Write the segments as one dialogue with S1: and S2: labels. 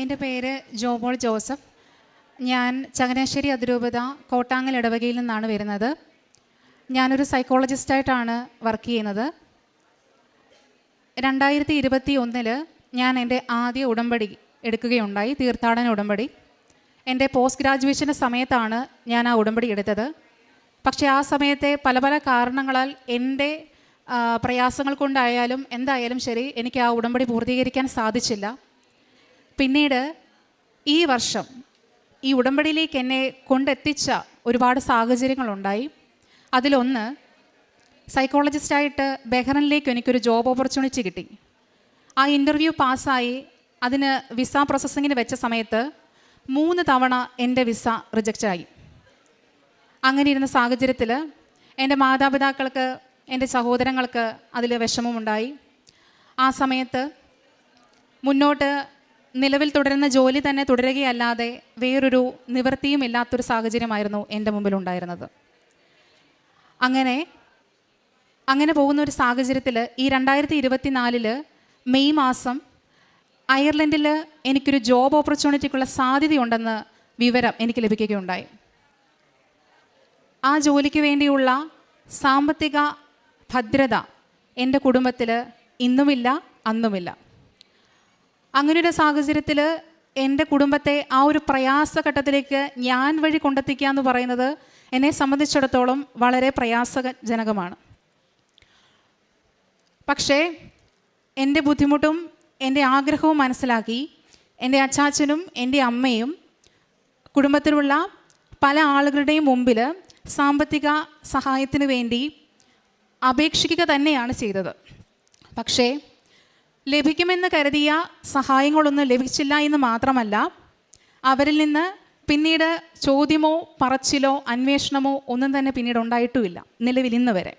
S1: എന്റെ പേര് ജോബോൾ ജോസഫ്. ഞാൻ ചങ്ങനാശ്ശേരി അതിരൂപത കോട്ടാങ്ങൽ ഇടവകയിൽ നിന്നാണ് വരുന്നത്. ഞാനൊരു സൈക്കോളജിസ്റ്റായിട്ടാണ് വർക്ക് ചെയ്യുന്നത്. രണ്ടായിരത്തി ഇരുപത്തി ഒന്നിൽ ഞാൻ എന്റെ ആദ്യ ഉടമ്പടി എടുക്കുകയുണ്ടായി തീർത്ഥാടന ഉടമ്പടി. എന്റെ പോസ്റ്റ് ഗ്രാജുവേഷന്റെ സമയത്താണ് ഞാൻ ആ ഉടമ്പടി എടുത്തത്. പക്ഷേ ആ സമയത്തെ പല പല കാരണങ്ങളാൽ എന്റെ പ്രയാസങ്ങൾ കൊണ്ടായാലും എന്തായാലും ശരി എനിക്ക് ആ ഉടമ്പടി പൂർത്തീകരിക്കാൻ സാധിച്ചില്ല. പിന്നീട് ഈ വർഷം ഈ ഉടമ്പടിയിലേക്ക് എന്നെ കൊണ്ടെത്തിച്ച ഒരുപാട് സാഹചര്യങ്ങളുണ്ടായി. അതിലൊന്ന് സൈക്കോളജിസ്റ്റായിട്ട് ബെഹ്റനിലേക്ക് എനിക്കൊരു ജോബ് ഓപ്പർച്യൂണിറ്റി കിട്ടി. ആ ഇന്റർവ്യൂ പാസ്സായി. അതിന് വിസ പ്രോസസ്സിങ്ങിന് വെച്ച സമയത്ത് മൂന്ന് തവണ എന്റെ വിസ റിജക്റ്റായി. അങ്ങനെ ഇരുന്ന സാഹചര്യത്തിൽ എന്റെ മാതാപിതാക്കൾക്ക് എന്റെ സഹോദരങ്ങൾക്ക് അതിൽ വിഷമമുണ്ടായി. ആ സമയത്ത് മുന്നോട്ട് നിലവിൽ തുടരുന്ന ജോലി തന്നെ തുടരുകയല്ലാതെ വേറൊരു നിവൃത്തിയും ഇല്ലാത്തൊരു സാഹചര്യമായിരുന്നു എന്റെ മുമ്പിലുണ്ടായിരുന്നത്. അങ്ങനെ അങ്ങനെ പോകുന്ന ഒരു സാഹചര്യത്തിൽ ഈ രണ്ടായിരത്തി ഇരുപത്തിനാലിൽ മെയ് മാസം അയർലൻഡിൽ എനിക്കൊരു ജോബ് ഓപ്പർച്യൂണിറ്റിക്കുള്ള സാധ്യതയുണ്ടെന്ന് വിവരം എനിക്ക് ലഭിക്കുകയുണ്ടായി. ആ ജോലിക്ക് വേണ്ടിയുള്ള സാമ്പത്തിക ഭദ്രത എന്റെ കുടുംബത്തിൽ ഇന്നുമില്ല അന്നുമില്ല. അങ്ങനെയൊരു സാഹചര്യത്തിൽ എന്റെ കുടുംബത്തെ ആ ഒരു പ്രയാസഘട്ടത്തിലേക്ക് ഞാൻ വഴി കൊണ്ടെത്തിക്കുക എന്ന് പറയുന്നത് എന്നെ സംബന്ധിച്ചിടത്തോളം വളരെ പ്രയാസജനകമാണ്. പക്ഷേ എന്റെ ബുദ്ധിമുട്ടും എന്റെ ആഗ്രഹവും മനസ്സിലാക്കി എന്റെ അച്ചാച്ചനും എന്റെ അമ്മയും കുടുംബത്തിലുള്ള പല ആളുകളുടെയും മുമ്പിൽ സാമ്പത്തിക സഹായത്തിന് വേണ്ടി അപേക്ഷിക്കുക തന്നെയാണ് ചെയ്തത്. പക്ഷേ ലഭിക്കുമെന്ന് കരുതിയ സഹായങ്ങളൊന്നും ലഭിച്ചില്ല എന്ന് മാത്രമല്ല അവരിൽ നിന്ന് പിന്നീട് ചോദ്യമോ പറച്ചിലോ അന്വേഷണമോ ഒന്നും തന്നെ പിന്നീട് ഉണ്ടായിട്ടുമില്ല നിലവിൽ ഇന്ന് വരെ.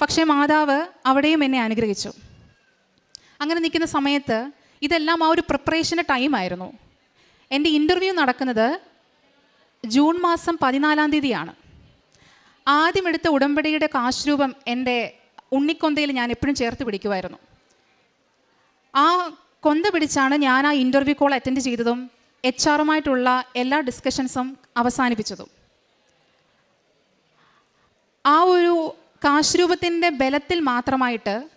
S1: പക്ഷേ മാതാവ് അവിടെയും എന്നെ അനുഗ്രഹിച്ചു. അങ്ങനെ നിൽക്കുന്ന സമയത്ത് ഇതെല്ലാം ആ ഒരു പ്രിപ്പറേഷന്റെ ടൈമായിരുന്നു എന്റെ ഇന്റർവ്യൂ നടക്കുന്നത് ജൂൺ മാസം പതിനാലാം തീയതിയാണ്. ആദ്യം എടുത്ത ഉടമ്പടിയുടെ കാശ് രൂപം എന്റെ ഉണ്ണിക്കൊന്തയിൽ ഞാൻ എപ്പോഴും ചേർത്ത് പിടിക്കുമായിരുന്നു. ആ കൊന്ത പിടിച്ചാണ് ഞാൻ ആ ഇന്റർവ്യൂ കോൾ അറ്റൻഡ് ചെയ്തതും എച്ച് ആറുമായിട്ടുള്ള എല്ലാ ഡിസ്കഷൻസും അവസാനിപ്പിച്ചതും. ആ ഒരു കാശ് രൂപത്തിന്റെ ബലത്തിൽ മാത്രമായിട്ട്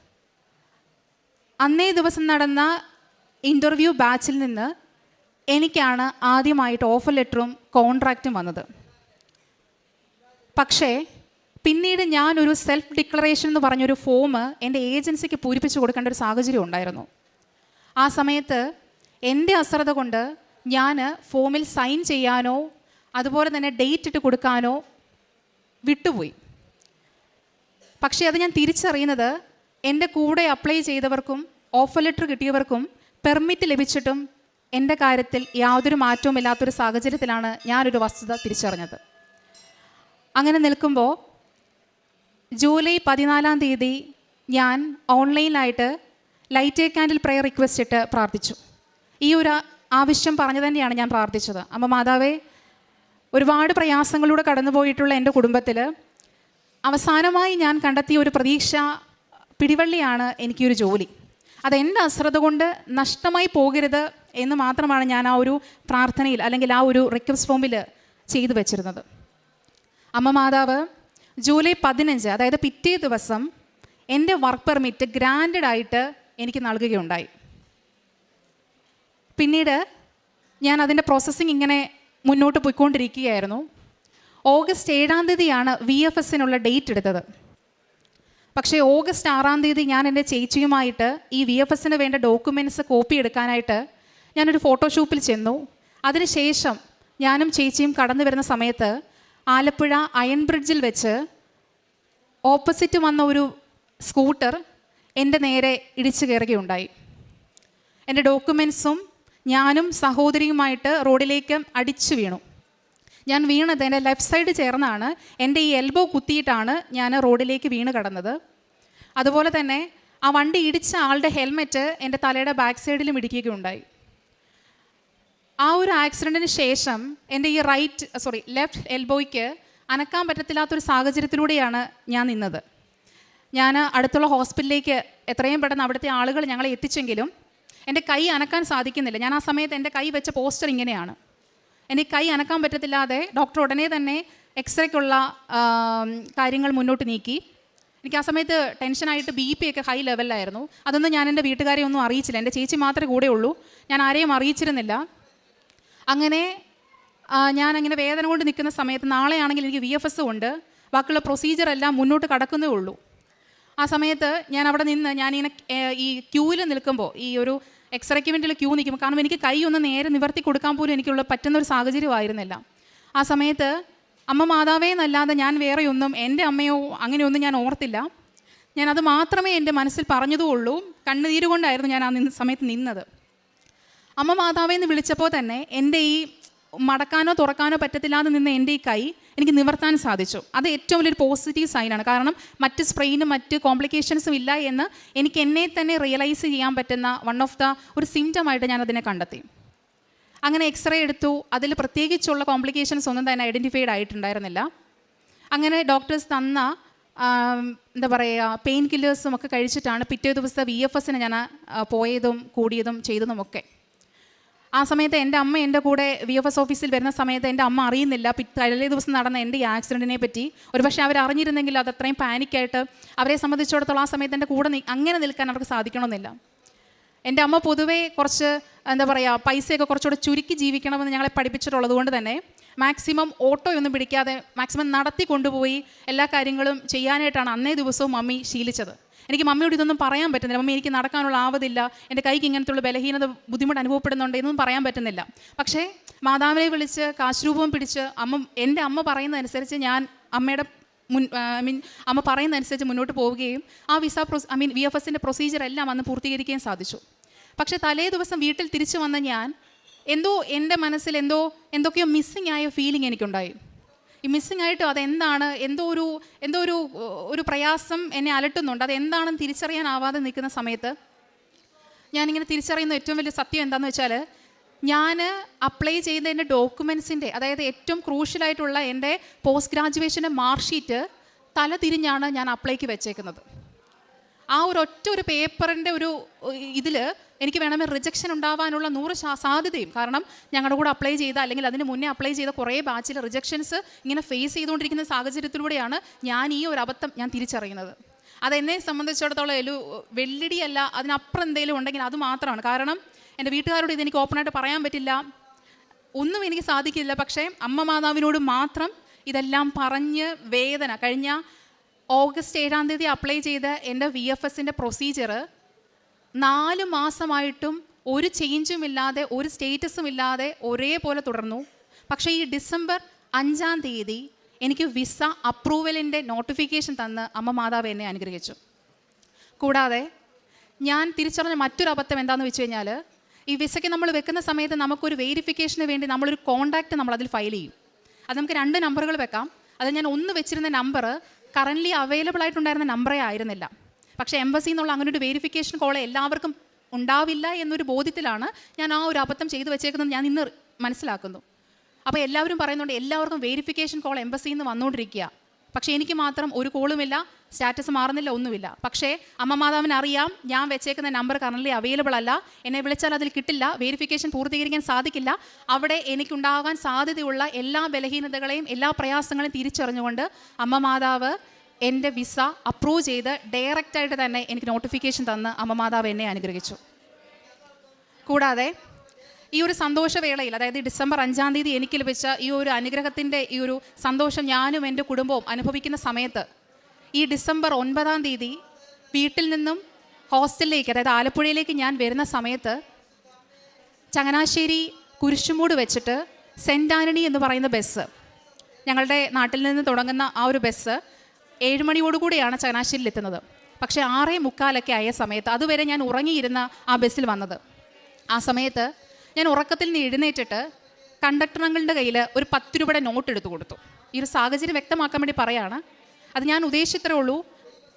S1: അന്നേ ദിവസം നടന്ന ഇന്റർവ്യൂ ബാച്ചിൽ നിന്ന് എനിക്കാണ് ആദ്യമായിട്ട് ഓഫർ ലെറ്ററും കോൺട്രാക്റ്റും വന്നത്. പക്ഷേ പിന്നീട് ഞാനൊരു സെൽഫ് ഡിക്ലറേഷൻ എന്ന് പറഞ്ഞൊരു ഫോം എന്റെ ഏജൻസിക്ക് പൂരിപ്പിച്ചു കൊടുക്കേണ്ട ഒരു സാഹചര്യം ഉണ്ടായിരുന്നു. ആ സമയത്ത് എന്റെ അശ്രദ്ധ കൊണ്ട് ഞാൻ ഫോമിൽ സൈൻ ചെയ്യാനോ അതുപോലെ തന്നെ ഡേറ്റ് ഇട്ട് കൊടുക്കാനോ വിട്ടുപോയി. പക്ഷേ അത് ഞാൻ തിരിച്ചറിയുന്നത് എന്റെ കൂടെ അപ്ലൈ ചെയ്തവർക്കും ഓഫർ ലെറ്റർ കിട്ടിയവർക്കും പെർമിറ്റ് ലഭിച്ചിട്ടും എന്റെ കാര്യത്തിൽ യാതൊരു മാറ്റവും ഇല്ലാത്തൊരു സാഹചര്യത്തിലാണ് ഞാനൊരു വസ്തുത തിരിച്ചറിഞ്ഞത്. അങ്ങനെ നിൽക്കുമ്പോൾ ജൂലൈ പതിനാലാം തീയതി ഞാൻ ഓൺലൈനായിട്ട് light a candle prayer request ഇട്ട് പ്രാർത്ഥിച്ചു. ഈ ഒരു ആവശ്യം പറഞ്ഞു തന്നെയാണ് ഞാൻ പ്രാർത്ഥിച്ചത്. അമ്മ മാതാവേ ഒരുപാട് പ്രയാസങ്ങളിലൂടെ കടന്നുപോയിട്ടുള്ള എന്റെ കുടുംബത്തിൽ അവസാനമായി ഞാൻ കണ്ടെത്തിയ ഒരു പ്രതീക്ഷ പിടിവള്ളിയാണ് എനിക്കൊരു ജോലി. അത് എന്റെ അശ്രദ്ധ കൊണ്ട് നഷ്ടമായി പോകരുത് എന്ന് മാത്രമാണ് ഞാൻ ആ ഒരു പ്രാർത്ഥനയിൽ അല്ലെങ്കിൽ ആ ഒരു റിക്വസ്റ്റ് ഫോമിൽ ചെയ്തു വെച്ചിരുന്നത്. അമ്മ മാതാവ് ജൂലൈ പതിനഞ്ച് അതായത് പിറ്റേ ദിവസം എന്റെ വർക്ക് പെർമിറ്റ് ഗ്രാൻഡഡ് ആയിട്ട് എനിക്ക് നൽകുകയുണ്ടായി. പിന്നീട് ഞാൻ അതിന്റെ പ്രോസസ്സിങ് ഇങ്ങനെ മുന്നോട്ട് പോയിക്കൊണ്ടിരിക്കുകയായിരുന്നു. ഓഗസ്റ്റ് ഏഴാം തീയതിയാണ് വി എഫ് എസിനുള്ള ഡേറ്റ് എടുത്തത്. പക്ഷേ ഓഗസ്റ്റ് ആറാം തീയതി ഞാൻ എന്റെ ചേച്ചിയുമായിട്ട് ഈ വി എഫ് എസിന് വേണ്ട ഡോക്യുമെന്റ്സ് കോപ്പി എടുക്കാനായിട്ട് ഞാനൊരു ഫോട്ടോഷോപ്പിൽ ചെന്നു. അതിനുശേഷം ഞാനും ചേച്ചിയും കടന്നു വരുന്ന സമയത്ത് ആലപ്പുഴ അയൺ ബ്രിഡ്ജിൽ വെച്ച് ഓപ്പോസിറ്റ് വന്ന ഒരു സ്കൂട്ടർ എന്റെ നേരെ ഇടിച്ചു കയറുകയുണ്ടായി. എന്റെ ഡോക്യുമെൻസും ഞാനും സഹോദരിയുമായിട്ട് റോഡിലേക്ക് അടിച്ചു വീണു. ഞാൻ വീണത് എന്റെ ലെഫ്റ്റ് സൈഡ് ചേർന്നാണ്. എന്റെ ഈ എൽബോ കുത്തിയിട്ടാണ് ഞാൻ റോഡിലേക്ക് വീണ് കടന്നത്. അതുപോലെ തന്നെ ആ വണ്ടി ഇടിച്ച ആളുടെ ഹെൽമെറ്റ് എന്റെ തലയുടെ ബാക്ക് സൈഡിലും ഇടിക്കുകയുണ്ടായി. ആ ഒരു ആക്സിഡന്റിന് ശേഷം എന്റെ ഈ റൈറ്റ് സോറി ലെഫ്റ്റ് എൽബോയ്ക്ക് അനക്കാൻ പറ്റത്തില്ലാത്തൊരു സാഹചര്യത്തിലൂടെയാണ് ഞാൻ നിന്നത്. ഞാൻ അടുത്തുള്ള ഹോസ്പിറ്റലിലേക്ക് എത്രയും പെട്ടെന്ന് അവിടുത്തെ ആളുകൾ ഞങ്ങളെ എത്തിച്ചെങ്കിലും എന്റെ കൈ അനക്കാൻ സാധിക്കുന്നില്ല. ഞാൻ ആ സമയത്ത് എന്റെ കൈ വെച്ച പോസ്റ്റർ ഇങ്ങനെയാണ്. എനിക്ക് കൈ അനക്കാൻ പറ്റത്തില്ലാതെ ഡോക്ടർ ഉടനെ തന്നെ എക്സ്റേക്കുള്ള കാര്യങ്ങൾ മുന്നോട്ട് നീക്കി. എനിക്ക് ആ സമയത്ത് ടെൻഷനായിട്ട് ബി പി ഒക്കെ ഹൈ ലെവലിലായിരുന്നു. അതൊന്നും ഞാൻ എന്റെ വീട്ടുകാരെ ഒന്നും അറിയിച്ചില്ല. എന്റെ ചേച്ചി മാത്രമേ കൂടെ ഉള്ളൂ. ഞാൻ ആരെയും അറിയിച്ചിരുന്നില്ല. അങ്ങനെ ഞാൻ അങ്ങനെ വേദന കൊണ്ട് നിൽക്കുന്ന സമയത്ത് നാളെയാണെങ്കിൽ എനിക്ക് വി എഫ് എസ് ഉണ്ട്. ബാക്കിയുള്ള പ്രൊസീജിയർ എല്ലാം മുന്നോട്ട് കടക്കുന്നേ ഉള്ളൂ. ആ സമയത്ത് ഞാൻ അവിടെ നിന്ന് ഞാനിങ്ങനെ ഈ ക്യൂവിൽ നിൽക്കുമ്പോൾ ഈ ഒരു എക്സ്റേക്ക് വേണ്ടിയുള്ള ക്യൂ നിൽക്കുമ്പോൾ കാരണം എനിക്ക് കൈ ഒന്ന് നേരെ നിവർത്തി കൊടുക്കാൻ പോലും എനിക്കുള്ള പറ്റുന്ന ഒരു സാഹചര്യമായിരുന്നില്ല ആ സമയത്ത് അമ്മ മാതാവേ എന്നല്ലാതെ ഞാൻ വേറെ ഒന്നും എന്റെ അമ്മയോ അങ്ങനെയൊന്നും ഞാൻ ഓർത്തില്ല. ഞാൻ അത് മാത്രമേ എന്റെ മനസ്സിൽ പറഞ്ഞതുള്ളൂ. കണ്ണുനീരുകൊണ്ടായിരുന്നു ഞാൻ ആ സമയത്ത് നിന്നത്. അമ്മ മാതാവേ എന്ന് വിളിച്ചപ്പോൾ തന്നെ എന്റെ ഈ മടക്കാനോ തുറക്കാനോ പറ്റത്തില്ലാതെ നിന്ന് എന്റെ ഈ കൈ എനിക്ക് നിവർത്താൻ സാധിച്ചു. അത് ഏറ്റവും വലിയൊരു പോസിറ്റീവ് സൈനാണ് കാരണം മറ്റ് സ്പ്രെയിനും മറ്റ് കോംപ്ലിക്കേഷൻസും ഇല്ല എന്ന് എനിക്ക് എന്നെ തന്നെ റിയലൈസ് ചെയ്യാൻ പറ്റുന്ന വൺ ഓഫ് ദ ഒരു സിംറ്റമായിട്ട് ഞാൻ അതിനെ കണ്ടെത്തി. അങ്ങനെ എക്സ്റേ എടുത്തു. അതിൽ പ്രത്യേകിച്ചുള്ള കോംപ്ലിക്കേഷൻസ് ഒന്നും തന്നെ ഐഡന്റിഫൈഡ് ആയിട്ടുണ്ടായിരുന്നില്ല. അങ്ങനെ ഡോക്ടേഴ്സ് തന്ന എന്താ പറയുക പെയിൻ കില്ലേഴ്സും ഒക്കെ കഴിച്ചിട്ടാണ് പിറ്റേ ദിവസത്തെ വി എഫ് എസിന് ഞാൻ പോയതും കൂടിയതും ചെയ്തതും ഒക്കെ ആ സമയത്ത് എന്റെ അമ്മ എന്റെ കൂടെ വി എഫ് എസ് ഓഫീസിൽ വരുന്ന സമയത്ത് എന്റെ അമ്മ അറിയുന്നില്ല. തലേ ദിവസം നടന്ന എന്റെ ഈ ആക്സിഡന്റിനെ പറ്റി. ഒരു പക്ഷേ അവർ അറിഞ്ഞിരുന്നെങ്കിൽ അത് അത്രയും പാനിക്കായിട്ട് അവരെ സംബന്ധിച്ചിടത്തോളം ആ സമയത്ത് എന്റെ കൂടെ അങ്ങനെ നിൽക്കാൻ അവർക്ക് സാധിക്കണമെന്നില്ല. എന്റെ അമ്മ പൊതുവേ കുറച്ച് എന്താ പറയുക പൈസയൊക്കെ കുറച്ചുകൂടെ ചുരുക്കി ജീവിക്കണമെന്ന് ഞങ്ങളെ പഠിപ്പിച്ചിട്ടുള്ളത് കൊണ്ട് തന്നെ മാക്സിമം ഓട്ടോയൊന്നും പിടിക്കാതെ മാക്സിമം നടത്തി കൊണ്ടുപോയി എല്ലാ കാര്യങ്ങളും ചെയ്യാനായിട്ടാണ് അന്നേ ദിവസവും മമ്മി ശീലിച്ചത്. എനിക്ക് മമ്മിയോട് ഇതൊന്നും പറയാൻ പറ്റുന്നില്ല. മമ്മി എനിക്ക് നടക്കാനുള്ള ആവതില്ല. എന്റെ കൈക്ക് ഇങ്ങനത്തുള്ള ബലഹീനത ബുദ്ധിമുട്ട് അനുഭവപ്പെടുന്നുണ്ട് എന്നൊന്നും പറയാൻ പറ്റുന്നില്ല. പക്ഷേ മാതാവിനെ വിളിച്ച് കാശുരൂപം പിടിച്ച് അമ്മ എന്റെ അമ്മ പറയുന്നതനുസരിച്ച് ഞാൻ അമ്മയുടെ മുൻ ഐ മീൻ അമ്മ പറയുന്നതനുസരിച്ച് മുന്നോട്ട് പോവുകയും ആ visa pros I mean V F എസിന്റെ പ്രൊസീജിയർ എല്ലാം അന്ന് പൂർത്തീകരിക്കുകയും സാധിച്ചു. പക്ഷേ തലേ ദിവസം വീട്ടിൽ തിരിച്ചു വന്ന ഞാൻ എന്തോ എന്റെ മനസ്സിൽ എന്തോ എന്തൊക്കെയോ മിസ്സിങ് ആയ ഫീലിംഗ് എനിക്കുണ്ടായി. ഈ മിസ്സിങ് ആയിട്ട് അതെന്താണ്? എന്തോ ഒരു എന്തോ ഒരു ഒരു പ്രയാസം എന്നെ അലട്ടുന്നുണ്ട്. അത് എന്താണെന്ന് തിരിച്ചറിയാനാവാതെ നിൽക്കുന്ന സമയത്ത് ഞാനിങ്ങനെ തിരിച്ചറിയുന്ന ഏറ്റവും വലിയ സത്യം എന്താണെന്ന് വെച്ചാൽ ഞാൻ അപ്ലൈ ചെയ്ത എന്റെ ഡോക്യുമെൻസിന്റെ അതായത് ഏറ്റവും ക്രൂഷ്യലായിട്ടുള്ള എന്റെ പോസ്റ്റ് ഗ്രാജുവേഷന്റെ മാർക്ക് ഷീറ്റ് തല തിരിഞ്ഞാണ് ഞാൻ അപ്ലൈക്ക് വെച്ചേക്കുന്നത്. ആ ഒരു ഒറ്റ ഒരു പേപ്പറിന്റെ ഒരു ഇതിൽ എനിക്ക് വേണമെങ്കിൽ റിജക്ഷൻ ഉണ്ടാവാനുള്ള നൂറ് സാധ്യതയും. കാരണം ഞങ്ങളുടെ കൂടെ അപ്ലൈ ചെയ്ത അല്ലെങ്കിൽ അതിന് മുന്നേ അപ്ലൈ ചെയ്ത കുറേ ബാച്ചിൽ റിജക്ഷൻസ് ഇങ്ങനെ ഫേസ് ചെയ്തുകൊണ്ടിരിക്കുന്ന സാഹചര്യത്തിലൂടെയാണ് ഞാൻ ഈ ഒരു അബദ്ധം ഞാൻ തിരിച്ചറിയുന്നത്. അതെന്നെ സംബന്ധിച്ചിടത്തോളം ഒരു വെള്ളിടിയല്ല അതിനപ്പുറം എന്തെങ്കിലും ഉണ്ടെങ്കിൽ അത് മാത്രമാണ്. കാരണം എന്റെ വീട്ടുകാരോട് ഇതെനിക്ക് ഓപ്പണായിട്ട് പറയാൻ പറ്റില്ല. ഒന്നും എനിക്ക് സാധിക്കില്ല. പക്ഷേ അമ്മ മാതാവിനോട് മാത്രം ഇതെല്ലാം പറഞ്ഞ് വേദന. കഴിഞ്ഞ ഓഗസ്റ്റ് ഏഴാം തീയതി അപ്ലൈ ചെയ്ത എന്റെ വി എഫ് എസിന്റെ പ്രൊസീജിയർ നാല് മാസമായിട്ടും ഒരു ചേഞ്ചും ഇല്ലാതെ ഒരു സ്റ്റേറ്റസും ഇല്ലാതെ ഒരേപോലെ തുടർന്നു. പക്ഷേ ഈ ഡിസംബർ അഞ്ചാം തീയതി എനിക്ക് വിസ അപ്രൂവലിന്റെ നോട്ടിഫിക്കേഷൻ തന്ന് അമ്മ മാതാവ് എന്നെ അനുഗ്രഹിച്ചു. കൂടാതെ ഞാൻ തിരിച്ചറിഞ്ഞ മറ്റൊരു അബദ്ധം എന്താണെന്ന് വെച്ച് കഴിഞ്ഞാൽ ഈ വിസയ്ക്ക് നമ്മൾ വെക്കുന്ന സമയത്ത് നമുക്കൊരു വെരിഫിക്കേഷന് വേണ്ടി നമ്മളൊരു കോൺടാക്റ്റ് നമ്മൾ അതിൽ ഫയൽ ചെയ്യും. അത് നമുക്ക് രണ്ട് നമ്പറുകൾ വെക്കാം. അത് ഞാൻ ഒന്ന് വെച്ചിരുന്ന നമ്പർ കറന്റ്ലി അവൈലബിൾ ആയിട്ടുണ്ടായിരുന്ന നമ്പറേ ആയിരുന്നില്ല. പക്ഷേ എംബസി എന്നുള്ള അങ്ങനെ ഒരു വെരിഫിക്കേഷൻ കോൾ എല്ലാവർക്കും ഉണ്ടാവില്ല എന്നൊരു ബോധ്യത്തിലാണ് ഞാൻ ആ ഒരു അബദ്ധം ചെയ്തു വെച്ചേക്കുന്നത് ഞാൻ ഇന്ന് മനസ്സിലാക്കുന്നു. അപ്പോൾ എല്ലാവരും പറയുന്നുണ്ട് എല്ലാവർക്കും വെരിഫിക്കേഷൻ കോൾ എംബസിയിൽ നിന്ന് വന്നുകൊണ്ടിരിക്കുക പക്ഷേ എനിക്ക് മാത്രം ഒരു കോളുമില്ല സ്റ്റാറ്റസ് മാറുന്നില്ല ഒന്നുമില്ല. പക്ഷേ അമ്മ മാതാവിന് അറിയാം ഞാൻ വെച്ചേക്കുന്ന നമ്പർ കറന്റ് അവൈലബിൾ അല്ല. എന്നെ വിളിച്ചാൽ അതിൽ കിട്ടില്ല വെരിഫിക്കേഷൻ പൂർത്തീകരിക്കാൻ സാധിക്കില്ല. അവിടെ എനിക്കുണ്ടാകാൻ സാധ്യതയുള്ള എല്ലാ ബലഹീനതകളെയും എല്ലാ പ്രയാസങ്ങളെയും തിരിച്ചറിഞ്ഞുകൊണ്ട് അമ്മ മാതാവ് എന്റെ വിസ അപ്രൂവ് ചെയ്ത് ഡയറക്റ്റായിട്ട് തന്നെ എനിക്ക് നോട്ടിഫിക്കേഷൻ തന്ന് അമ്മമാതാവ് എന്നെ അനുഗ്രഹിച്ചു. കൂടാതെ ഈ ഒരു സന്തോഷവേളയിൽ അതായത് ഡിസംബർ അഞ്ചാം തീയതി എനിക്ക് ലഭിച്ച ഈ ഒരു അനുഗ്രഹത്തിന്റെ ഈ ഒരു സന്തോഷം ഞാനും എന്റെ കുടുംബവും അനുഭവിക്കുന്ന സമയത്ത് ഈ ഡിസംബർ ഒൻപതാം തീയതി വീട്ടിൽ നിന്നും ഹോസ്റ്റലിലേക്ക് അതായത് ആലപ്പുഴയിലേക്ക് ഞാൻ വരുന്ന സമയത്ത് ചങ്ങനാശ്ശേരി കുരിശുമൂട് വെച്ചിട്ട് സെന്റ് എന്ന് പറയുന്ന ബസ് ഞങ്ങളുടെ നാട്ടിൽ നിന്ന് തുടങ്ങുന്ന ആ ഒരു ബസ് ഏഴ് മണിയോടുകൂടിയാണ് ചങ്ങനാശ്ശേരിയിൽ എത്തുന്നത് പക്ഷേ ആറേ മുക്കാലൊക്കെ ആയ സമയത്ത് അതുവരെ ഞാൻ ഉറങ്ങിയിരുന്ന ആ ബസ്സിൽ വന്നത്. ആ സമയത്ത് ഞാൻ ഉറക്കത്തിൽ നിന്ന് എഴുന്നേറ്റിട്ട് കണ്ടക്ടറുകളുടെ കയ്യിൽ ഒരു പത്ത് രൂപയുടെ നോട്ട് എടുത്തു കൊടുത്തു. ഈ ഒരു സാഹചര്യം വ്യക്തമാക്കാൻ വേണ്ടി പറയാണ്. അത് ഞാൻ ഉദ്ദേശിച്ചത്രേ ഉള്ളൂ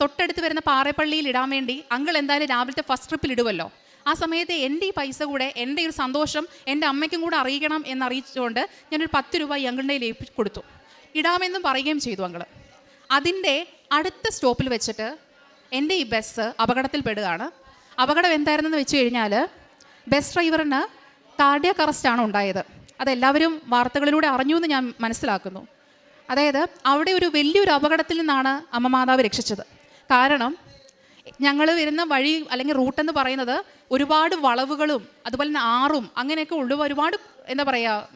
S1: തൊട്ടടുത്ത് വരുന്ന പാറേപ്പള്ളിയിൽ ഇടാൻ വേണ്ടി അങ്കിൾ എന്തായാലും രാവിലത്തെ ഫസ്റ്റ് ട്രിപ്പിൽ ഇടുമല്ലോ ആ സമയത്ത് എന്റെ ഈ പൈസ കൂടെ എന്റെ ഒരു സന്തോഷം എന്റെ അമ്മയ്ക്കും കൂടെ അറിയിക്കണം എന്നറിയിച്ചുകൊണ്ട് ഞാനൊരു പത്ത് രൂപ ഈ അങ്കിളിന്റെ കൊടുത്തു. ഇടാമെന്നും പറയുകയും ചെയ്തു അങ്കിൾ അതിന്റെ അടുത്ത സ്റ്റോപ്പിൽ വെച്ചിട്ട് എന്റെ ഈ ബസ് അപകടത്തിൽപ്പെടുകയാണ്. അപകടം എന്തായിരുന്നെന്ന് വെച്ച് കഴിഞ്ഞാൽ ബസ് ഡ്രൈവറിന് കാർഡിയക് അറസ്റ്റാണ് ഉണ്ടായത്. അതെല്ലാവരും വാർത്തകളിലൂടെ അറിഞ്ഞു എന്ന് ഞാൻ മനസ്സിലാക്കുന്നു. അതായത് അവിടെ ഒരു വലിയൊരു അപകടത്തിൽ നിന്നാണ് അമ്മ മാതാവ് രക്ഷിച്ചത്. കാരണം ഞങ്ങൾ വരുന്ന വഴി അല്ലെങ്കിൽ റൂട്ടെന്ന് പറയുന്നത് ഒരുപാട് വളവുകളും അതുപോലെ തന്നെ ആറും അങ്ങനെയൊക്കെ ഉള്ള ഒരുപാട് എന്താ പറയുക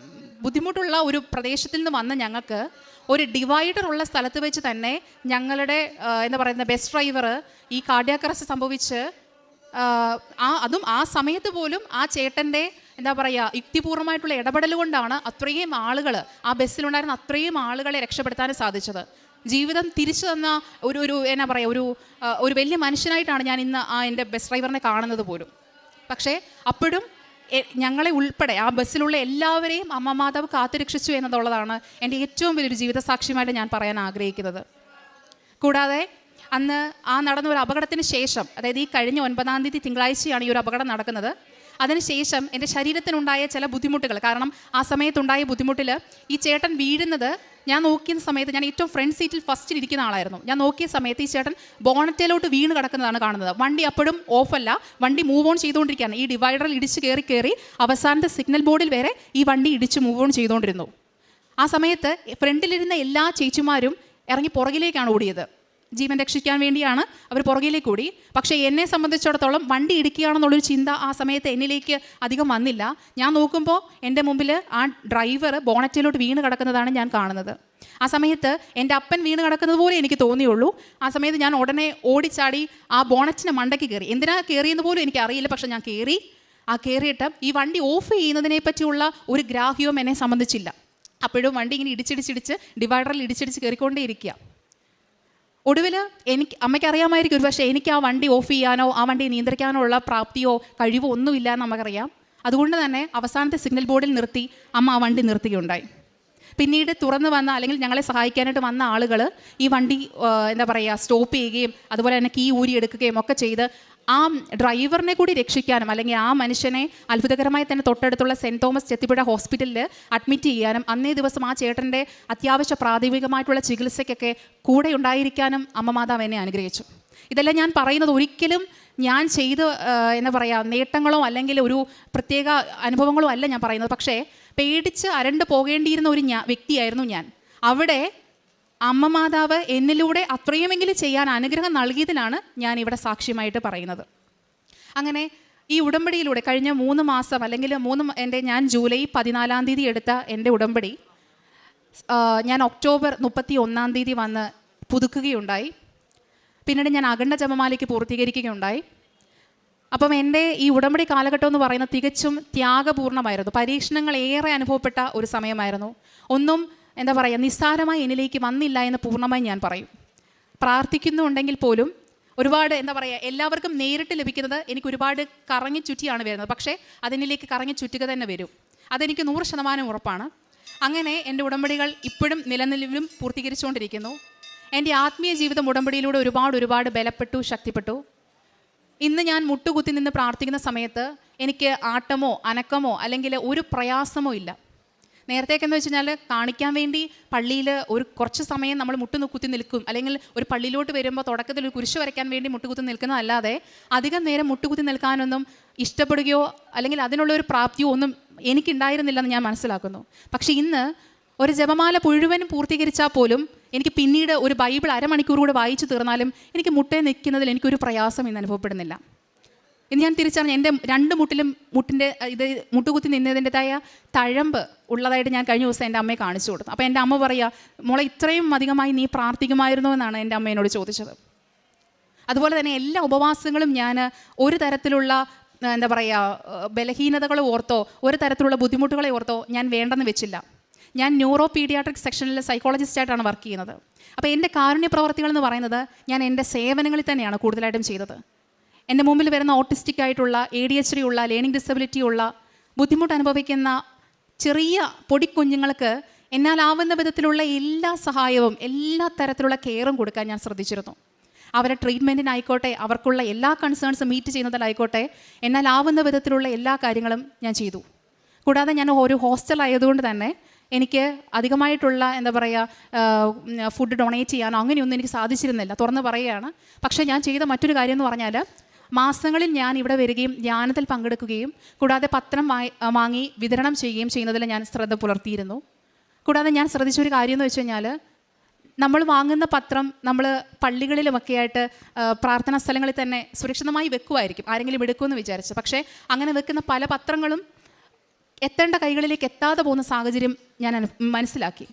S1: ബുദ്ധിമുട്ടുള്ള ഒരു പ്രദേശത്തിൽ നിന്ന് വന്ന ഞങ്ങൾക്ക് ഒരു ഡിവൈഡർ ഉള്ള സ്ഥലത്ത് വെച്ച് തന്നെ ഞങ്ങളുടെ എന്താ പറയുന്ന ബസ് ഡ്രൈവർ ഈ കാർഡിയാക് അറസ്റ്റ് സംഭവിച്ച് ആ, അതും ആ സമയത്ത് പോലും ആ ചേട്ടന്റെ എന്താ പറയുക യുക്തിപൂർവമായിട്ടുള്ള ഇടപെടൽ കൊണ്ടാണ് അത്രയും ആളുകൾ ആ ബസ്സിലുണ്ടായിരുന്ന അത്രയും ആളുകളെ രക്ഷപ്പെടുത്താനും സാധിച്ചത്. ജീവിതം തിരിച്ചു തന്ന ഒരു ഒരു എന്നാ പറയുക ഒരു ഒരു വലിയ മനുഷ്യനായിട്ടാണ് ഞാൻ ഇന്ന് ആ എന്റെ ബസ് ഡ്രൈവറിനെ കാണുന്നത് പോലും. പക്ഷേ അപ്പോഴും ഞങ്ങളെ ഉൾപ്പെടെ ആ ബസ്സിലുള്ള എല്ലാവരെയും അമ്മ മാതാവ് കാത്തുരക്ഷിച്ചു എന്നതുള്ളതാണ് എന്റെ ഏറ്റവും വലിയൊരു ജീവിത സാക്ഷ്യമായിട്ട് ഞാൻ പറയാൻ ആഗ്രഹിക്കുന്നത്. കൂടാതെ അന്ന് ആ നടന്ന ഒരു അപകടത്തിന് ശേഷം അതായത് ഈ കഴിഞ്ഞ ഒൻപതാം തീയതി തിങ്കളാഴ്ചയാണ് ഈ ഒരു അപകടം നടക്കുന്നത്. അതിനുശേഷം എന്റെ ശരീരത്തിനുണ്ടായ ചില ബുദ്ധിമുട്ടുകൾ കാരണം ആ സമയത്തുണ്ടായ ബുദ്ധിമുട്ടിൽ ഈ ചേട്ടൻ വീഴുന്നത് ഞാൻ നോക്കിയ സമയത്ത് ഞാൻ ഏറ്റവും ഫ്രണ്ട് സീറ്റിൽ ഫസ്റ്റിൽ ഇരിക്കുന്ന ആളായിരുന്നു. ഞാൻ നോക്കിയ സമയത്ത് ഈ ചേട്ടൻ ബോണറ്റയിലോട്ട് വീണ് കിടക്കുന്നതാണ് കാണുന്നത്. വണ്ടി അപ്പോഴും ഓഫല്ല വണ്ടി മൂവ് ഓൺ ചെയ്തുകൊണ്ടിരിക്കുകയാണ്. ഈ ഡിവൈഡറിൽ ഇടിച്ച് കയറി കയറി അവസാനത്തെ സിഗ്നൽ ബോർഡിൽ വരെ ഈ വണ്ടി ഇടിച്ച് മൂവ് ഓൺ ചെയ്തുകൊണ്ടിരുന്നു. ആ സമയത്ത് ഫ്രണ്ടിലിരുന്ന എല്ലാ ചേച്ചിമാരും ഇറങ്ങി പുറകിലേക്കാണ് ഓടിയത്. ജീവൻ രക്ഷിക്കാൻ വേണ്ടിയാണ് അവർ പുറകിലേക്ക് കൂടി പക്ഷേ എന്നെ സംബന്ധിച്ചിടത്തോളം വണ്ടി ഇടിക്കുകയാണെന്നുള്ളൊരു ചിന്ത ആ സമയത്ത് എന്നിലേക്ക് അധികം വന്നില്ല. ഞാൻ നോക്കുമ്പോൾ എന്റെ മുമ്പിൽ ആ ഡ്രൈവർ ബോണറ്റിലോട്ട് വീണ് കിടക്കുന്നതാണ് ഞാൻ കാണുന്നത്. ആ സമയത്ത് എന്റെ അപ്പൻ വീണ് കിടക്കുന്നത് പോലെ എനിക്ക് തോന്നിയുള്ളൂ. ആ സമയത്ത് ഞാൻ ഉടനെ ഓടിച്ചാടി ആ ബോണറ്റിന് മണ്ടയ്ക്ക് കയറി. എന്തിനാ കയറിയെന്ന് പോലും എനിക്ക് അറിയില്ല. പക്ഷേ ഞാൻ കയറി. ആ കയറിയിട്ട് ഈ വണ്ടി ഓഫ് ചെയ്യുന്നതിനെ പറ്റിയുള്ള ഒരു ഗ്രാഹ്യവും എന്നെ സംബന്ധിച്ചില്ല. അപ്പോഴും വണ്ടി ഇങ്ങനെ ഇടിച്ചിടിച്ചിടിച്ച് ഡിവൈഡറിൽ ഇടിച്ചിടിച്ച് കയറിക്കൊണ്ടേ ഇരിക്കുക ഒടുവിൽ എനിക്ക് അമ്മയ്ക്ക് അറിയാമായിരിക്കും ഒരു പക്ഷേ എനിക്ക് ആ വണ്ടി ഓഫ് ചെയ്യാനോ ആ വണ്ടി നിയന്ത്രിക്കാനോ ഉള്ള പ്രാപ്തിയോ കഴിവോ ഒന്നുമില്ല എന്ന് നമുക്കറിയാം. അതുകൊണ്ട് തന്നെ അവസാനത്തെ സിഗ്നൽ ബോർഡിൽ നിർത്തി അമ്മ ആ വണ്ടി നിർത്തുകയുണ്ടായി. പിന്നീട് തുറന്നു വന്ന അല്ലെങ്കിൽ ഞങ്ങളെ സഹായിക്കാനായിട്ട് വന്ന ആളുകൾ ഈ വണ്ടി എന്താ പറയുക സ്റ്റോപ്പ് ചെയ്യുകയും അതുപോലെ തന്നെ കീ ഊരി എടുക്കുകയും ഒക്കെ ചെയ്ത് ആ ഡ്രൈവറിനെ കൂടി രക്ഷിക്കാനും അല്ലെങ്കിൽ ആ മനുഷ്യനെ അത്ഭുതകരമായി തന്നെ തൊട്ടടുത്തുള്ള സെന്റ് തോമസ് ചെത്തിപ്പുഴ ഹോസ്പിറ്റലിൽ അഡ്മിറ്റ് ചെയ്യാനും അന്നേ ദിവസം ആ ചേട്ടന്റെ അത്യാവശ്യ പ്രാഥമികമായിട്ടുള്ള ചികിത്സയ്ക്കൊക്കെ കൂടെ ഉണ്ടായിരിക്കാനും അമ്മ മാതാവ് എന്നെ അനുഗ്രഹിച്ചു. ഇതെല്ലാം ഞാൻ പറയുന്നത് ഒരിക്കലും ഞാൻ ചെയ്ത് എന്താ പറയുക നേട്ടങ്ങളോ അല്ലെങ്കിൽ ഒരു പ്രത്യേക അനുഭവങ്ങളോ അല്ല ഞാൻ പറയുന്നത്. പക്ഷേ പേടിച്ച് അരണ്ട് പോകേണ്ടിയിരുന്ന ഒരു വ്യക്തിയായിരുന്നു ഞാൻ. അവിടെ അമ്മ മാതാവ് എന്നിലൂടെ അത്രയുമെങ്കിലും ചെയ്യാൻ അനുഗ്രഹം നൽകിയതിനാണ് ഞാൻ ഇവിടെ സാക്ഷ്യമായിട്ട് പറയുന്നത്. അങ്ങനെ ഈ ഉടമ്പടിയിലൂടെ കഴിഞ്ഞ മൂന്ന് മാസം അല്ലെങ്കിൽ മൂന്ന് എന്റെ ഞാൻ ജൂലൈ പതിനാലാം തീയതി എടുത്ത എന്റെ ഉടമ്പടി ഞാൻ ഒക്ടോബർ മുപ്പത്തി ഒന്നാം തീയതി വന്ന് പുതുക്കുകയുണ്ടായി. പിന്നീട് ഞാൻ അഖണ്ഡ ജപമാലയ്ക്ക് പൂർത്തീകരിക്കുകയുണ്ടായി. അപ്പം എന്റെ ഈ ഉടമ്പടി കാലഘട്ടം എന്ന് പറയുന്നത് തികച്ചും ത്യാഗപൂർണമായിരുന്നു പരീക്ഷണങ്ങൾ ഏറെ അനുഭവപ്പെട്ട ഒരു സമയമായിരുന്നു. ഒന്നും എന്താ പറയുക നിസ്സാരമായി എന്നിലേക്ക് വന്നില്ല എന്ന് പൂർണമായി ഞാൻ പറയും. പ്രാർത്ഥിക്കുന്നുണ്ടെങ്കിൽ പോലും ഒരുപാട് എന്താ പറയുക എല്ലാവർക്കും നേരിട്ട് ലഭിക്കുന്നത് എനിക്ക് ഒരുപാട് കറങ്ങി ചുറ്റിയാണ് വരുന്നത്. പക്ഷേ അതിനിലേക്ക് കറങ്ങി ചുറ്റുക തന്നെ വരും. അതെനിക്ക് നൂറ് ശതമാനം ഉറപ്പാണ്. അങ്ങനെ എന്റെ ഉടമ്പടികൾ ഇപ്പോഴും നിലനിലും പൂർത്തീകരിച്ചുകൊണ്ടിരിക്കുന്നു. എന്റെ ആത്മീയ ജീവിതം ഉടമ്പടിയിലൂടെ ഒരുപാട് ഒരുപാട് ബലപ്പെട്ടു ശക്തിപ്പെട്ടു. ഇന്ന് ഞാൻ മുട്ടുകുത്തി നിന്ന് പ്രാർത്ഥിക്കുന്ന സമയത്ത് എനിക്ക് ആട്ടമോ അനക്കമോ അല്ലെങ്കിൽ ഒരു പ്രയാസമോ ഇല്ല. നേരത്തേക്ക് എന്ന് വെച്ച് കഴിഞ്ഞാൽ കാണിക്കാൻ വേണ്ടി പള്ളിയിൽ ഒരു കുറച്ച് സമയം നമ്മൾ മുട്ടു കുത്തി നിൽക്കും. അല്ലെങ്കിൽ ഒരു പള്ളിയിലോട്ട് വരുമ്പോൾ തുടക്കത്തിൽ ഒരു കുരിശ് വരയ്ക്കാൻ വേണ്ടി മുട്ടുകുത്തി നിൽക്കുന്നതല്ലാതെ അധികം നേരം മുട്ടുകുത്തി നിൽക്കാനൊന്നും ഇഷ്ടപ്പെടുകയോ അല്ലെങ്കിൽ അതിനുള്ള ഒരു പ്രാപ്തിയോ ഒന്നും എനിക്കുണ്ടായിരുന്നില്ലെന്ന് ഞാൻ മനസ്സിലാക്കുന്നു. പക്ഷേ ഇന്ന് ഒരു ജപമാല മുഴുവനും പൂർത്തീകരിച്ചാൽ പോലും എനിക്ക് പിന്നീട് ഒരു ബൈബിൾ അരമണിക്കൂർ കൂടെ വായിച്ചു തീർന്നാലും എനിക്ക് മുട്ടേ നിൽക്കുന്നതിൽ എനിക്കൊരു പ്രയാസം ഇന്ന് അനുഭവപ്പെടുന്നില്ല. ഇന്ന് ഞാൻ തിരിച്ചറിഞ്ഞു. എന്റെ രണ്ട് മുട്ടിലും മുട്ടിന്റെ ഇത് മുട്ടുകുത്തി നിന്നതിന്റെതായ തഴമ്പ് ഉള്ളതായിട്ട് ഞാൻ കഴിഞ്ഞ ദിവസം എന്റെ അമ്മയെ കാണിച്ചു കൊടുത്തു. അപ്പോൾ എന്റെ അമ്മ പറയുക മോളെ ഇത്രയും അധികമായി നീ പ്രാർത്ഥിക്കുമായിരുന്നു? എന്നാണ് എന്റെ അമ്മ എന്നോട് ചോദിച്ചത്. അതുപോലെ തന്നെ എല്ലാ ഉപവാസങ്ങളും ഞാൻ ഒരു തരത്തിലുള്ള എന്താ പറയുക ബലഹീനതകളെ ഓർത്തോ ഒരു തരത്തിലുള്ള ബുദ്ധിമുട്ടുകളെ ഓർത്തോ ഞാൻ വേണ്ടെന്ന് വെച്ചില്ല. ഞാൻ ന്യൂറോ പീഡിയാട്രിക് സെക്ഷനിൽ സൈക്കോളജിസ്റ്റായിട്ടാണ് വർക്ക് ചെയ്യുന്നത്. അപ്പോൾ എന്റെ കാരുണ്യ പ്രവർത്തികൾ എന്ന് പറയുന്നത് ഞാൻ എന്റെ സേവനങ്ങളിൽ തന്നെയാണ് കൂടുതലായിട്ടും ചെയ്തത്. എന്റെ മുമ്പിൽ വരുന്ന ഓട്ടിസ്റ്റിക് ആയിട്ടുള്ള എ ഡി എച്ച് ഡി ഉള്ള ലേണിംഗ് ഡിസബിലിറ്റി ഉള്ള ബുദ്ധിമുട്ട് അനുഭവിക്കുന്ന ചെറിയ പൊടിക്കുഞ്ഞുങ്ങൾക്ക് എന്നാലാവുന്ന വിധത്തിലുള്ള എല്ലാ സഹായവും എല്ലാ തരത്തിലുള്ള കെയറും കൊടുക്കാൻ ഞാൻ ശ്രദ്ധിച്ചിരുന്നു. അവരെ ട്രീറ്റ്മെന്റിനായിക്കോട്ടെ അവർക്കുള്ള എല്ലാ കൺസേൺസും മീറ്റ് ചെയ്യുന്നതിലായിക്കോട്ടെ എന്നാലാവുന്ന വിധത്തിലുള്ള എല്ലാ കാര്യങ്ങളും ഞാൻ ചെയ്തു. കൂടാതെ ഞാൻ ഒരു ഹോസ്റ്റൽ ആയതുകൊണ്ട് തന്നെ എനിക്ക് അധികമായിട്ടുള്ള എന്താ പറയുക ഫുഡ് ഡൊണേറ്റ് ചെയ്യാനോ അങ്ങനെയൊന്നും എനിക്ക് സാധിച്ചിരുന്നില്ല തുറന്ന് പറയുകയാണ്. പക്ഷേ ഞാൻ ചെയ്ത മറ്റൊരു കാര്യം എന്ന് പറഞ്ഞാൽ മാസങ്ങളിൽ ഞാൻ ഇവിടെ വരികയും ധ്യാനത്തിൽ പങ്കെടുക്കുകയും കൂടാതെ പത്രം വാങ്ങി വിതരണം ചെയ്യുകയും ചെയ്യുന്നതിൽ ഞാൻ ശ്രദ്ധ പുലർത്തിയിരുന്നു. കൂടാതെ ഞാൻ ശ്രദ്ധിച്ചൊരു കാര്യം എന്ന് വെച്ച് കഴിഞ്ഞാൽ നമ്മൾ വാങ്ങുന്ന പത്രം നമ്മൾ പള്ളികളിലുമൊക്കെ ആയിട്ട് പ്രാർത്ഥനാ സ്ഥലങ്ങളിൽ തന്നെ സുരക്ഷിതമായി വെക്കുമായിരിക്കും. ആരെങ്കിലും എടുക്കുമെന്ന് വിചാരിച്ചു. പക്ഷേ അങ്ങനെ വെക്കുന്ന പല പത്രങ്ങളും എത്തേണ്ട കൈകളിലേക്ക് എത്താതെ പോകുന്ന സാഹചര്യം ഞാൻ മനസ്സിലാക്കി.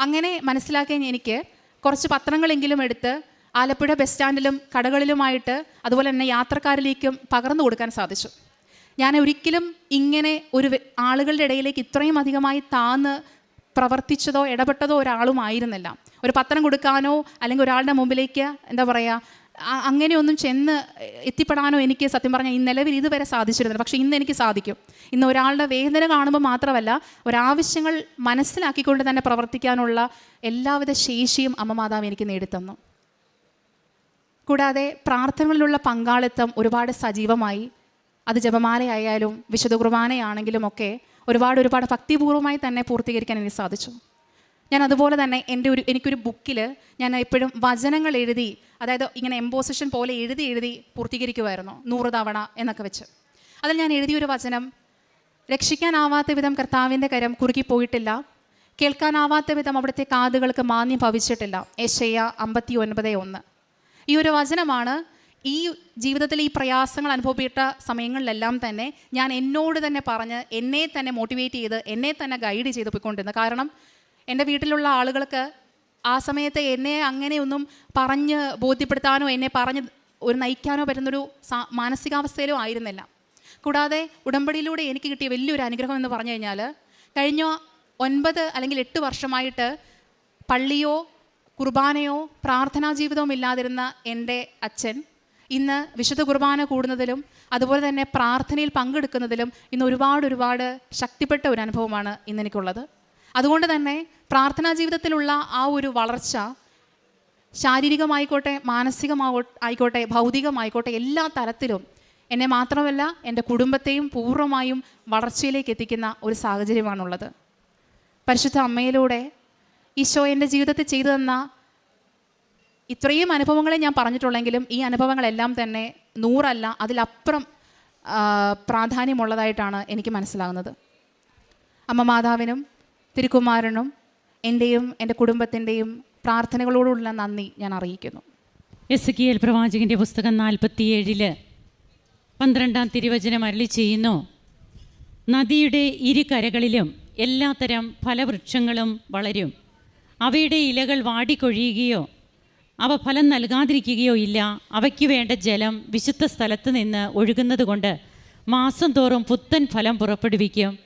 S1: അങ്ങനെ മനസ്സിലാക്കിയ എനിക്ക് കുറച്ച് പത്രങ്ങളെങ്കിലും എടുത്ത് ആലപ്പുഴ ബസ് സ്റ്റാൻഡിലും കടകളിലുമായിട്ട് അതുപോലെ തന്നെ യാത്രക്കാരിലേക്കും പകർന്നു കൊടുക്കാൻ സാധിച്ചു. ഞാൻ ഒരിക്കലും ഇങ്ങനെ ഒരു ആളുകളുടെ ഇടയിലേക്ക് ഇത്രയും അധികമായി താന്ന് പ്രവർത്തിച്ചതോ ഇടപെട്ടതോ ഒരാളും ആയിരുന്നില്ല. ഒരു പത്രം കൊടുക്കാനോ അല്ലെങ്കിൽ ഒരാളുടെ മുമ്പിലേക്ക് എന്താ പറയുക അങ്ങനെയൊന്നും ചെന്ന് എത്തിപ്പെടാനോ എനിക്ക് സത്യം പറഞ്ഞാൽ ഈ നിലവിൽ ഇതുവരെ സാധിച്ചിരുന്നില്ല. പക്ഷേ ഇന്ന് എനിക്ക് സാധിക്കും. ഇന്ന് ഒരാളുടെ വേദന കാണുമ്പോൾ മാത്രമല്ല ഒരാവശ്യങ്ങൾ മനസ്സിലാക്കിക്കൊണ്ട് തന്നെ പ്രവർത്തിക്കാനുള്ള എല്ലാവിധ ശേഷിയും അമ്മ മാതാവ് എനിക്ക് നേടിത്തന്നു. കൂടാതെ പ്രാർത്ഥനകളിലുള്ള പങ്കാളിത്തം ഒരുപാട് സജീവമായി. അത് ജപമാലയായാലും വിശുദ്ധ കുർബാനയാണെങ്കിലും ഒക്കെ ഒരുപാട് ഒരുപാട് ഭക്തിപൂർവമായി തന്നെ പൂർത്തീകരിക്കാൻ എനിക്ക് സാധിച്ചു. ഞാൻ അതുപോലെ തന്നെ എന്റെ ഒരു എനിക്കൊരു ബുക്കിൽ ഞാൻ എപ്പോഴും വചനങ്ങൾ എഴുതി അതായത് ഇങ്ങനെ എംബോസിഷൻ പോലെ എഴുതി എഴുതി പൂർത്തീകരിക്കുമായിരുന്നു നൂറ് തവണ എന്നൊക്കെ വെച്ച്. അതിൽ ഞാൻ എഴുതിയൊരു വചനം രക്ഷിക്കാനാവാത്ത വിധം കർത്താവിന്റെ കരം കുറുകിപ്പോയിട്ടില്ല കേൾക്കാനാവാത്ത വിധം അവിടുത്തെ കാതുകൾക്ക് മാന്യം ഭവിച്ചിട്ടില്ല. ഏഷ്യ അമ്പത്തി ഒൻപത് ഒന്ന്. ഈ ഒരു വചനമാണ് ഈ ജീവിതത്തിൽ ഈ പ്രയാസങ്ങൾ അനുഭവപ്പെട്ട സമയങ്ങളിലെല്ലാം തന്നെ ഞാൻ എന്നോട് തന്നെ പറഞ്ഞ് എന്നെ തന്നെ മോട്ടിവേറ്റ് ചെയ്ത് എന്നെ തന്നെ ഗൈഡ് ചെയ്ത് പോയിക്കൊണ്ടിരുന്നത്. കാരണം എന്റെ വീട്ടിലുള്ള ആളുകൾക്ക് ആ സമയത്ത് എന്നെ അങ്ങനെയൊന്നും പറഞ്ഞ് ബോധ്യപ്പെടുത്താനോ എന്നെ പറഞ്ഞ് ഒരു നയിക്കാനോ പറ്റുന്നൊരു മാനസികാവസ്ഥയിലോ ആയിരുന്നില്ല. കൂടാതെ ഉടമ്പടിയിലൂടെ എനിക്ക് കിട്ടിയ വലിയൊരു അനുഗ്രഹം എന്ന് പറഞ്ഞു കഴിഞ്ഞാൽ കഴിഞ്ഞ ഒൻപത് അല്ലെങ്കിൽ എട്ട് വർഷമായിട്ട് പള്ളിയോ കുർബാനയോ പ്രാർത്ഥനാ ജീവിതവും ഇല്ലാതിരുന്ന എന്റെ അച്ഛൻ ഇന്ന് വിശുദ്ധ കുർബാന കൂടുന്നതിലും അതുപോലെ തന്നെ പ്രാർത്ഥനയിൽ പങ്കെടുക്കുന്നതിലും ഇന്ന് ഒരുപാട് ഒരുപാട് ശക്തിപ്പെട്ട ഒരു അനുഭവമാണ് ഇന്ന് എനിക്കുള്ളത്. അതുകൊണ്ട് തന്നെ പ്രാർത്ഥനാ ജീവിതത്തിലുള്ള ആ ഒരു വളർച്ച ശാരീരികമായിക്കോട്ടെ മാനസികമാവോ ആയിക്കോട്ടെ ഭൗതികമായിക്കോട്ടെ എല്ലാ തരത്തിലും എന്നെ മാത്രമല്ല എന്റെ കുടുംബത്തെയും പൂർണമായും വളർച്ചയിലേക്ക് എത്തിക്കുന്ന ഒരു സാഹചര്യമാണുള്ളത്. പരിശുദ്ധ അമ്മയിലൂടെ ഈശോ എന്റെ ജീവിതത്തിൽ ചെയ്തു തന്ന ഇത്രയും അനുഭവങ്ങളെ ഞാൻ പറഞ്ഞിട്ടുള്ളെങ്കിലും ഈ അനുഭവങ്ങളെല്ലാം തന്നെ നൂറല്ല അതിലപ്പുറം പ്രാധാന്യമുള്ളതായിട്ടാണ് എനിക്ക് മനസ്സിലാകുന്നത്. അമ്മ മാതാവിനും തിരുക്കുമാരനും എന്റെയും എന്റെ കുടുംബത്തിന്റെയും പ്രാർത്ഥനകളോടുള്ള നന്ദി ഞാൻ അറിയിക്കുന്നു.
S2: എസ് കി എൽ പ്രവാചകന്റെ പുസ്തകം നാൽപ്പത്തിയേഴിൽ പന്ത്രണ്ടാം തിരുവചനം അരളി ചെയ്യുന്നു. നദിയുടെ ഇരു കരകളിലും എല്ലാത്തരം ഫലവൃക്ഷങ്ങളും വളരും. അവയുടെ ഇലകൾ വാടിക്കൊഴിയുകയോ അവ ഫലം നൽകാതിരിക്കുകയോ ഇല്ല. അവയ്ക്ക് വേണ്ട ജലം വിശുദ്ധ സ്ഥലത്ത് നിന്ന് ഒഴുകുന്നത് കൊണ്ട് മാസം തോറും പുത്തൻ ഫലം പുറപ്പെടുവിക്കും.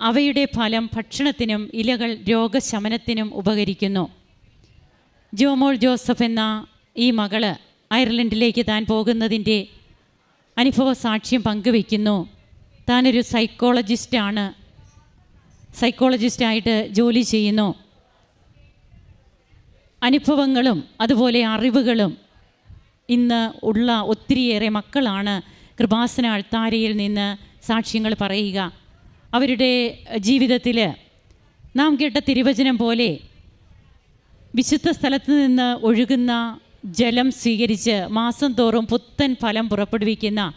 S2: അവയുടെ ഫലം ഭക്ഷണത്തിനും ഇലകൾ രോഗശമനത്തിനും ഉപകരിക്കുന്നു. ജോമോൾ ജോസഫ് എന്ന ഈ മകൾ അയർലൻഡിലേക്ക് താൻ പോകുന്നതിന്റെ അനുഭവ സാക്ഷ്യം പങ്കുവയ്ക്കുന്നു. താനൊരു സൈക്കോളജിസ്റ്റാണ്. സൈക്കോളജിസ്റ്റായിട്ട് ജോലി ചെയ്യുന്നു. അനുഭവങ്ങളും അതുപോലെ അറിവുകളും ഇന്ന് ഉള്ള ഒത്തിരിയേറെ മക്കളാണ് കൃപാസന അൾത്താരയിൽ നിന്ന് സാക്ഷ്യങ്ങൾ പറയുക. അവരുടെ ജീവിതത്തിൽ നാം കേട്ട തിരുവചനം പോലെ വിശുദ്ധ സ്ഥലത്ത് നിന്ന് ഒഴുകുന്ന ജലം സ്വീകരിച്ച് മാസം തോറും പുത്തൻ ഫലം പുറപ്പെടുവിക്കുന്ന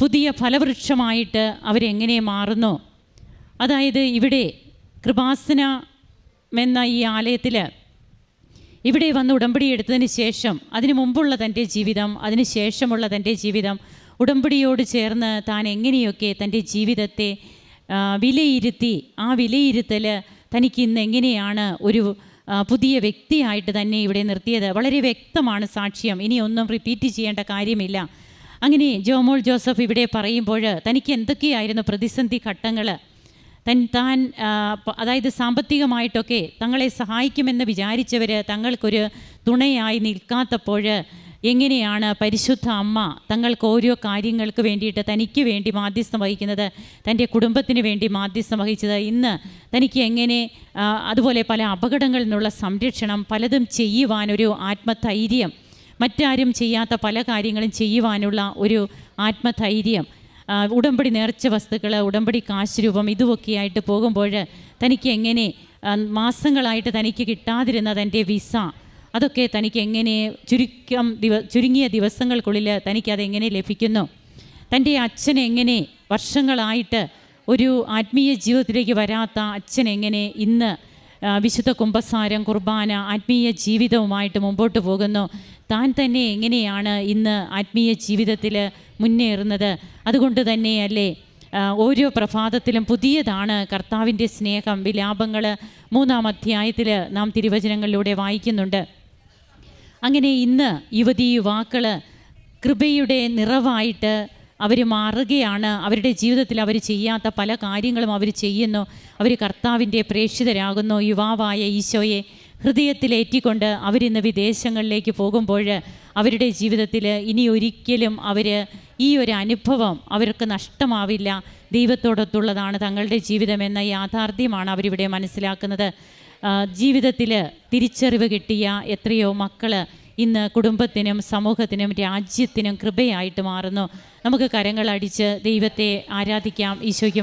S2: പുതിയ ഫലവൃക്ഷമായിട്ട് അവരെങ്ങനെ മാറുന്നു? അതായത് ഇവിടെ കൃപാസന എന്ന ഈ ആലയത്തിൽ ഇവിടെ വന്ന് ഉടമ്പടി എടുത്തതിന് ശേഷം അതിനു മുമ്പുള്ള തന്റെ ജീവിതം അതിന് ശേഷമുള്ള തന്റെ ജീവിതം ഉടമ്പടിയോട് ചേർന്ന് താൻ എങ്ങനെയൊക്കെ തന്റെ ജീവിതത്തെ വിലയിരുത്തി ആ വിലയിരുത്തൽ തനിക്ക് ഇന്ന് എങ്ങനെയാണ് ഒരു പുതിയ വ്യക്തിയായിട്ട് തന്നെ ഇവിടെ നിർത്തിയത്? വളരെ വ്യക്തമാണ് സാക്ഷ്യം. ഇനിയൊന്നും റിപ്പീറ്റ് ചെയ്യേണ്ട കാര്യമില്ല. അങ്ങനെ ജോമോൾ ജോസഫ് ഇവിടെ പറയുമ്പോൾ തനിക്ക് എന്തൊക്കെയായിരുന്നു പ്രതിസന്ധി ഘട്ടങ്ങൾ തൻ താൻ അതായത് സാമ്പത്തികമായിട്ടൊക്കെ തങ്ങളെ സഹായിക്കുമെന്ന് വിചാരിച്ചവർ തങ്ങൾക്കൊരു തുണയായി നിൽക്കാത്തപ്പോൾ എങ്ങനെയാണ് പരിശുദ്ധ അമ്മ തങ്ങൾക്ക് ഓരോ കാര്യങ്ങൾക്ക് വേണ്ടിയിട്ട് തനിക്ക് വേണ്ടി മാധ്യസ്ഥം വഹിക്കുന്നത് തന്റെ കുടുംബത്തിന് വേണ്ടി മാധ്യസ്ഥം വഹിച്ചത്? ഇന്ന് തനിക്ക് എങ്ങനെ അതുപോലെ പല അപകടങ്ങളിൽ നിന്നുള്ള സംരക്ഷണം പലതും ചെയ്യുവാനൊരു ആത്മധൈര്യം മറ്റാരും ചെയ്യാത്ത പല കാര്യങ്ങളും ചെയ്യുവാനുള്ള ഒരു ആത്മധൈര്യം ഉടമ്പടി നേർച്ച വസ്തുക്കൾ ഉടമ്പടി കാശ് രൂപം ഇതുമൊക്കെയായിട്ട് പോകുമ്പോൾ തനിക്ക് എങ്ങനെ മാസങ്ങളായിട്ട് തനിക്ക് കിട്ടാതിരുന്ന തന്റെ വിസ അതൊക്കെ തനിക്ക് എങ്ങനെ ചുരുക്കം ദിവ ചുരുങ്ങിയ ദിവസങ്ങൾക്കുള്ളിൽ തനിക്കതെങ്ങനെ ലഭിക്കുന്നു? തന്റെ അച്ഛൻ എങ്ങനെ വർഷങ്ങളായിട്ട് ഒരു ആത്മീയ ജീവിതത്തിലേക്ക് വരാത്ത അച്ഛൻ എങ്ങനെ ഇന്ന് വിശുദ്ധ കുംഭസാരം കുർബാന ആത്മീയ ജീവിതവുമായിട്ട് മുമ്പോട്ട് പോകുന്നു? താൻ തന്നെ എങ്ങനെയാണ് ഇന്ന് ആത്മീയ ജീവിതത്തിൽ മുന്നേറുന്നത്. അതുകൊണ്ട് തന്നെയല്ലേ ഓരോ പ്രഭാതത്തിലും പുതിയതാണ് കർത്താവിന്റെ സ്നേഹം. വിലാപങ്ങൾ മൂന്നാം അധ്യായത്തിൽ നാം തിരുവചനങ്ങളിലൂടെ വായിക്കുന്നുണ്ട്. അങ്ങനെ ഇന്ന് യുവതി യുവാക്കൾ കൃപയുടെ നിറവായിട്ട് അവർ മാറുകയാണ്. അവരുടെ ജീവിതത്തിൽ അവർ ചെയ്യാത്ത പല കാര്യങ്ങളും അവർ ചെയ്യുന്നു. അവർ കർത്താവിന്റെ പ്രേക്ഷിതരാകുന്നു. യുവാവായ ഈശോയെ ഹൃദയത്തിലേറ്റിക്കൊണ്ട് അവരിന്ന് വിദേശങ്ങളിലേക്ക് പോകുമ്പോൾ അവരുടെ ജീവിതത്തിൽ ഇനി ഒരിക്കലും അവർ ഈ ഒരു അനുഭവം അവർക്ക് നഷ്ടമാവില്ല. ദൈവത്തോടൊത്തുള്ളതാണ് തങ്ങളുടെ ജീവിതം എന്ന യാഥാർത്ഥ്യമാണ് അവരിവിടെ മനസ്സിലാക്കുന്നത്. ജീവിതത്തിൽ തിരിച്ചറിവ് കിട്ടിയ എത്രയോ മക്കൾ ഇന്ന് കുടുംബത്തിനും സമൂഹത്തിനും രാജ്യത്തിനും കൃപയായിട്ട് മാറുന്നു. നമുക്ക് കരങ്ങളടിച്ച് ദൈവത്തെ ആരാധിക്കാം. ഈശോയ്ക്ക്